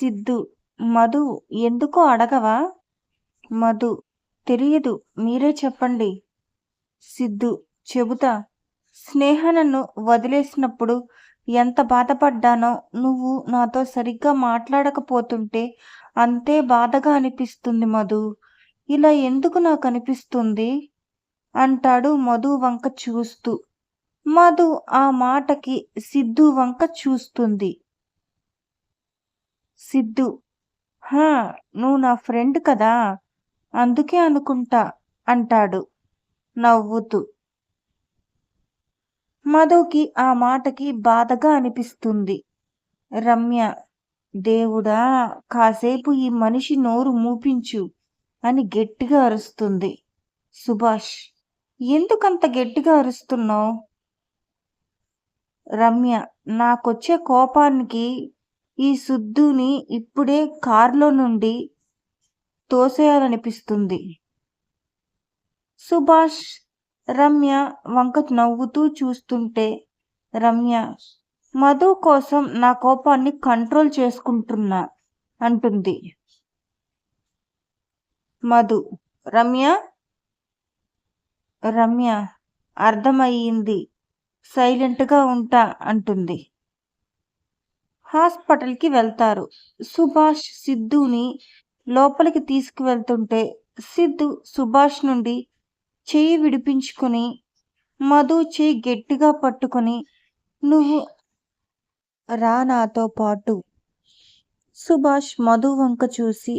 సిద్ధు మధు ఎందుకో అడగవా? మధు తెలియదు మీరే చెప్పండి. సిద్ధు చెబుతా. స్నేహ నన్ను వదిలేసినప్పుడు ఎంత బాధపడ్డానో నువ్వు నాతో సరిగ్గా మాట్లాడకపోతుంటే అంతే బాధగా అనిపిస్తుంది మధు. ఇలా ఎందుకు నాకు అనిపిస్తుంది? అంటాడు మధు వంక చూస్తూ. మధు ఆ మాటకి సిద్ధు వంక చూస్తుంది. సిద్ధు హా నువ్వు నా ఫ్రెండ్ కదా అందుకే అనుకుంటా అంటాడు. నవ్వుతూ. మధుకి ఆ మాటకి బాధగా అనిపిస్తుంది. రమ్య దేవుడా కాసేపు ఈ మనిషి నోరు మూపించు అని గట్టిగా అరుస్తుంది. సుభాష్ ఎందుకంత గట్టిగా అరుస్తున్నావు? రమ్య నాకొచ్చే కోపానికి ఈ సుద్దుని ఇప్పుడే కారులో నుండి తోసేయాలనిపిస్తుంది. సుభాష్ రమ్య వంక నవ్వుతూ చూస్తుంటే రమ్య మధు కోసం నా కోపాన్ని కంట్రోల్ చేసుకుంటున్నా అంటుంది. మధు రమ్య? రమ్య అర్థమయ్యింది. సైలెంట్గా ఉంటా అంటుంది. హాస్పిటల్కి వెళ్తారు. సుభాష్ సిద్ధుని లోపలికి తీసుకువెళ్తుంటే సిద్ధు సుభాష్ నుండి చెయ్యి విడిపించుకొని మధు చెయ్యి గట్టిగా పట్టుకొని నువ్వు రా నాతో పాటు. సుభాష్ మధు వంక చూసి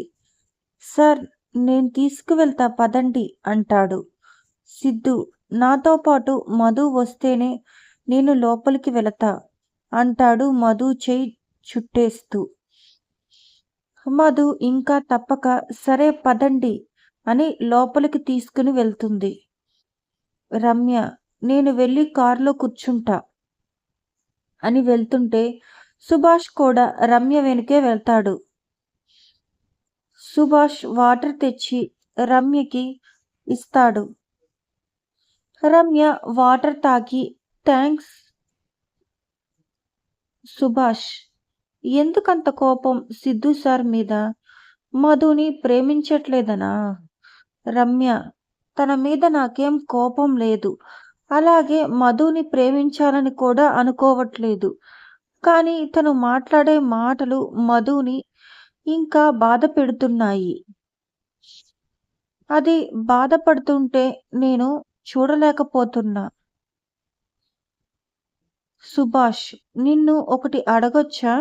సార్ నేను తీసుకువెళ్తా పదండి అంటాడు. సిద్ధు నాతో పాటు మధు వస్తేనే నేను లోపలికి వెళతా అంటాడు మధు చెయ్యి చుట్టేస్తూ. మధు ఇంకా తప్పక సరే పదండి అని లోపలికి తీసుకుని వెళ్తుంది. రమ్య నేను వెళ్ళి కారులో కూర్చుంటా అని వెళ్తుంటే సుభాష్ కూడా రమ్య వెనుకే వెళ్తాడు. సుభాష్ వాటర్ తెచ్చి రమ్యకి ఇస్తాడు. రమ్య వాటర్ తాగి థ్యాంక్స్ సుభాష్. ఎందుకంత కోపం సిద్ధు సార్ మీద? మధుని ప్రేమించట్లేదనా? రమ్య తన మీద నాకేం కోపం లేదు. అలాగే మధుని ప్రేమించాలని కూడా అనుకోవట్లేదు. కానీ తను మాట్లాడే మాటలు మధుని ఇంకా బాధ పెడుతున్నాయి. అది బాధపడుతుంటే నేను చూడలేకపోతున్నా. సుభాష్ నిన్ను ఒకటి అడగొచ్చా?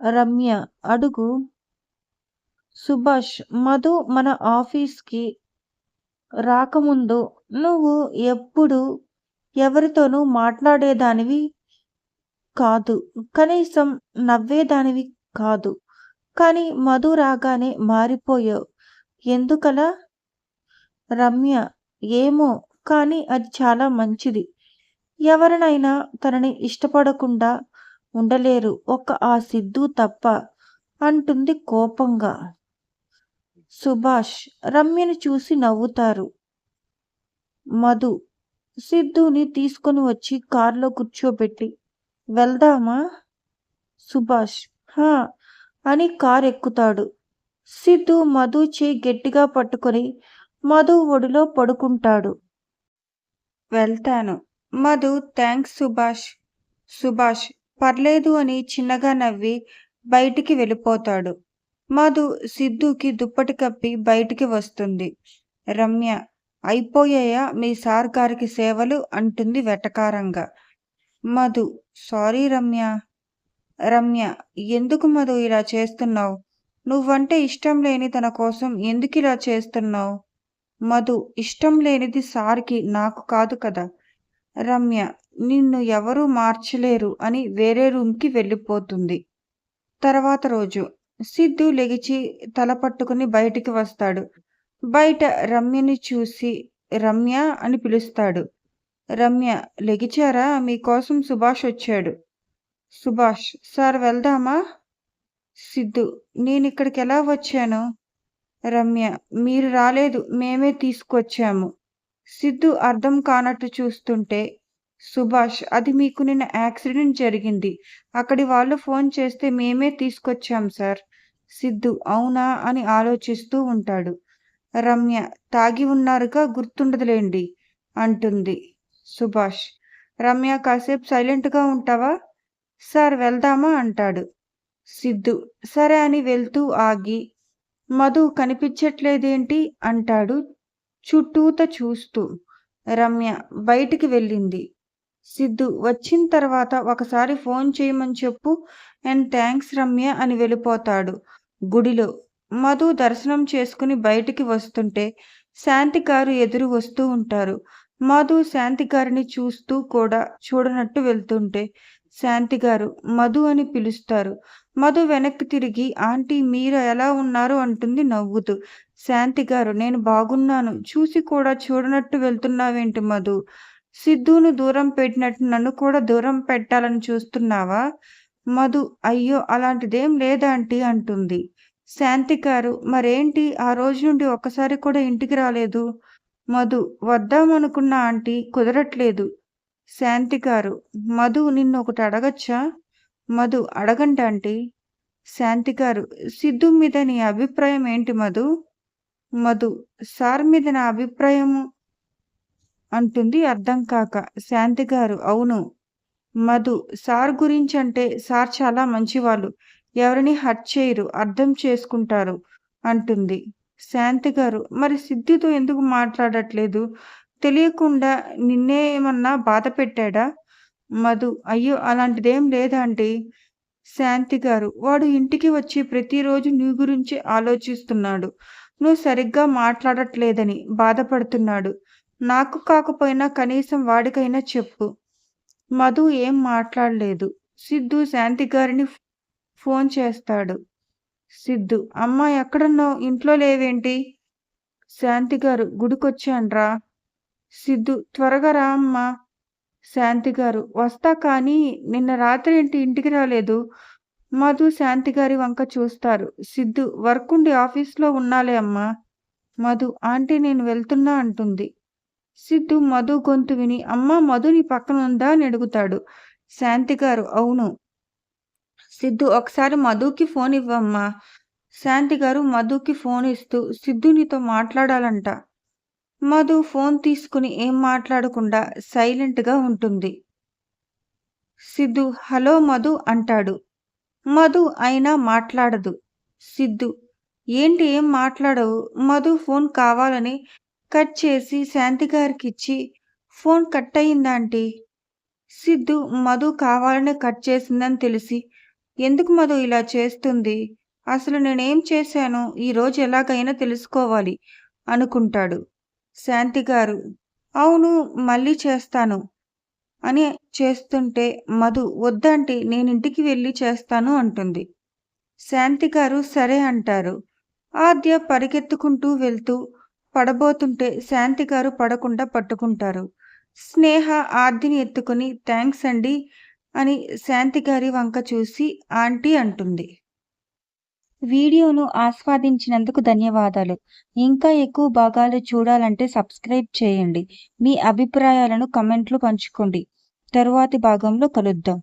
రమ్య అడుగు. సుభాష్ మధు మన ఆఫీస్కి రాకముందు నువ్వు ఎప్పుడు ఎవరితోనూ మాట్లాడేదానివి కాదు. కనీసం నవ్వేదానివి కాదు. కానీ మధు రాగానే మారిపోయావు. ఎందుకలా? రమ్య ఏమో కానీ అది చాలా మంచిది. ఎవరినైనా తనని ఇష్టపడకుండా ఉండలేరు. ఒక్క ఆ సిద్ధు తప్ప అంటుంది కోపంగా. సుభాష్ రమ్యని చూసి నవ్వుతారు. మధు సిద్ధుని తీసుకొని వచ్చి కారులో కూర్చోబెట్టి వెళ్దామా? సుభాష్ హా అని కారు ఎక్కుతాడు సిద్ధు మధు చేయి గట్టిగా పట్టుకొని మధు ఒడిలో పడుకుంటాడు. వెళ్తాను. మధు థ్యాంక్స్ సుభాష్. సుభాష్ పర్లేదు అని చిన్నగా నవ్వి బయటికి వెళ్ళిపోతాడు. మధు సిద్ధుకి దుప్పటి కప్పి బయటికి వస్తుంది. రమ్య అయిపోయాయా మీ సార్ గారికి సేవలు? అంటుంది వెటకారంగా. మధు సారీ రమ్య. రమ్య ఎందుకు మధు ఇలా చేస్తున్నావు? నువ్వంటే ఇష్టం లేని తన కోసం ఎందుకు ఇలా చేస్తున్నావు? మధు ఇష్టం లేనిది సార్కి నాకు కాదు కదా. రమ్య నిన్ను ఎవరూ మార్చలేరు అని వేరే రూమ్కి వెళ్ళిపోతుంది. తర్వాత రోజు సిద్ధు లెగిచి తల పట్టుకుని బయటికి వస్తాడు. బయట రమ్యని చూసి రమ్య అని పిలుస్తాడు. రమ్య లెగిచారా? మీకోసం సుభాష్ వచ్చాడు. సుభాష్ సార్ వెళ్దామా? సిద్ధు నేను ఇక్కడికి ఎలా వచ్చాను? రమ్య మీరు రాలేదు మేమే తీసుకొచ్చాము. సిద్ధు అర్థం కానట్టు చూస్తుంటే సుభాష్ అది మీకు నిన్న యాక్సిడెంట్ జరిగింది. అక్కడి వాళ్ళు ఫోన్ చేస్తే మేమే తీసుకొచ్చాం సార్. సిద్ధు అవునా? అని ఆలోచిస్తూ ఉంటాడు. రమ్య తాగి ఉన్నారుగా గుర్తుండదులేండి అంటుంది సుభాష్. రమ్య కాసేపు సైలెంట్గా ఉంటావా? సార్ వెళ్దామా? అంటాడు సిద్ధు. సరే అని వెళ్తూ ఆగి మధు కనిపించట్లేదేంటి? అంటాడు చుట్టూత చూస్తూ రమ్య బయటికి వెళ్ళింది. సిద్ధు వచ్చిన తర్వాత ఒకసారి ఫోన్ చేయమని చెప్పు. అండ్ థ్యాంక్స్ రమ్య అని వెళ్ళిపోతాడు. గుడిలో మధు దర్శనం చేసుకుని బయటికి వస్తుంటే శాంతి గారు ఎదురు వస్తూ ఉంటారు. మధు శాంతి గారిని చూస్తూ కూడా చూడనట్టు వెళ్తుంటే శాంతి గారు మధు అని పిలుస్తారు. మధు వెనక్కి తిరిగి ఆంటీ మీరు ఎలా ఉన్నారు? అంటుంది నవ్వుతూ. శాంతి గారు నేను బాగున్నాను. చూసి కూడా చూడనట్టు వెళ్తున్నావేంటి మధు? సిద్ధును దూరం పెట్టినట్టు నన్ను కూడా దూరం పెట్టాలని చూస్తున్నావా? మధు అయ్యో అలాంటిదేం లేదాంటీ అంటుంది. శాంతి గారు మరేంటి? ఆ రోజు నుండి ఒక్కసారి కూడా ఇంటికి రాలేదు. మధు వద్దామనుకున్న ఆంటీ కుదరట్లేదు. శాంతి గారు మధు నిన్ను ఒకటి అడగచ్చా? మధు అడగండి ఆంటీ. శాంతి గారు సిద్ధు మీద నీ అభిప్రాయం ఏంటి మధు? మధు సార్ మీద నా అభిప్రాయము అంటుంది అర్థం కాక. శాంతి గారు అవును. మధు సార్ గురించి అంటే సార్ చాలా మంచివాళ్ళు. ఎవరిని హర్ట్ చేయరు అర్థం చేసుకుంటారు అంటుంది. శాంతి గారు మరి సిద్ధితో ఎందుకు మాట్లాడట్లేదు? తెలియకుండా నిన్నే ఏమన్నా బాధ పెట్టాడా? మధు అయ్యో అలాంటిదేం లేదండి శాంతి గారు వాడు ఇంటికి వచ్చి ప్రతిరోజు నీ గురించి ఆలోచిస్తున్నాడు. నువ్వు సరిగ్గా మాట్లాడట్లేదని బాధపడుతున్నాడు. నాకు కాకపోయినా కనీసం వాడికైనా చెప్పు. మధు ఏం మాట్లాడలేదు. సిద్ధు శాంతి గారిని ఫోన్ చేస్తాడు. సిద్ధు అమ్మ ఎక్కడున్నావు? ఇంట్లో లేవేంటి? శాంతి గారు గుడికొచ్చాన్రా. సిద్ధు త్వరగా రా అమ్మా. శాంతి గారు వస్తా కానీ నిన్న రాత్రి ఏంటి ఇంటికి రాలేదు? మధు శాంతి గారి వంక చూస్తారు. సిద్ధు వర్క్ ఉండి ఆఫీస్లో ఉన్నాలే అమ్మా. మధు ఆంటీ నేను వెళ్తున్నా అంటుంది. సిద్ధు మధు గొంతు విని అమ్మ మధు నీ పక్కన ఉందా? అని అడుగుతాడు. శాంతి గారు అవును. సిద్ధు ఒకసారి మధుకి ఫోన్ ఇవ్వమ్మా. శాంతి గారు మధుకి ఫోన్ ఇస్తూ సిద్ధు నీతో మాట్లాడాలంట. మధు ఫోన్ తీసుకుని ఏం మాట్లాడకుండా సైలెంట్గా ఉంటుంది. సిద్ధు హలో మధు అంటాడు. మధు అయినా మాట్లాడదు. సిద్ధు ఏంటి ఏం మాట్లాడవు? మధు ఫోన్ కావాలని కట్ చేసి శాంతి గారికి ఇచ్చి ఫోన్ కట్ అయిందాంటీ సిద్ధు మధు కావాలని కట్ చేసిందని తెలిసి ఎందుకు మధు ఇలా చేస్తుంది? అసలు నేనేం చేశాను? ఈరోజు ఎలాగైనా తెలుసుకోవాలి అనుకుంటాడు. శాంతి గారు అవును మళ్ళీ చేస్తాను అని చేస్తుంటే మధు వద్దంటే నేను ఇంటికి వెళ్ళి చేస్తాను అంటుంది. శాంతి గారు సరే అంటారు. ఆద్య పరిగెత్తుకుంటూ వెళ్తూ పడబోతుంటే శాంతి గారు పడకుండా పట్టుకుంటారు. స్నేహ ఆర్దిని ఎత్తుకుని థ్యాంక్స్ అండి అని శాంతి గారి వంక చూసి ఆంటీ అంటుంది. వీడియోను ఆస్వాదించినందుకు ధన్యవాదాలు. ఇంకా ఎక్కువ భాగాలు చూడాలంటే సబ్స్క్రైబ్ చేయండి. మీ అభిప్రాయాలను కమెంట్లు పంచుకోండి. తరువాతి భాగంలో కలుద్దాం.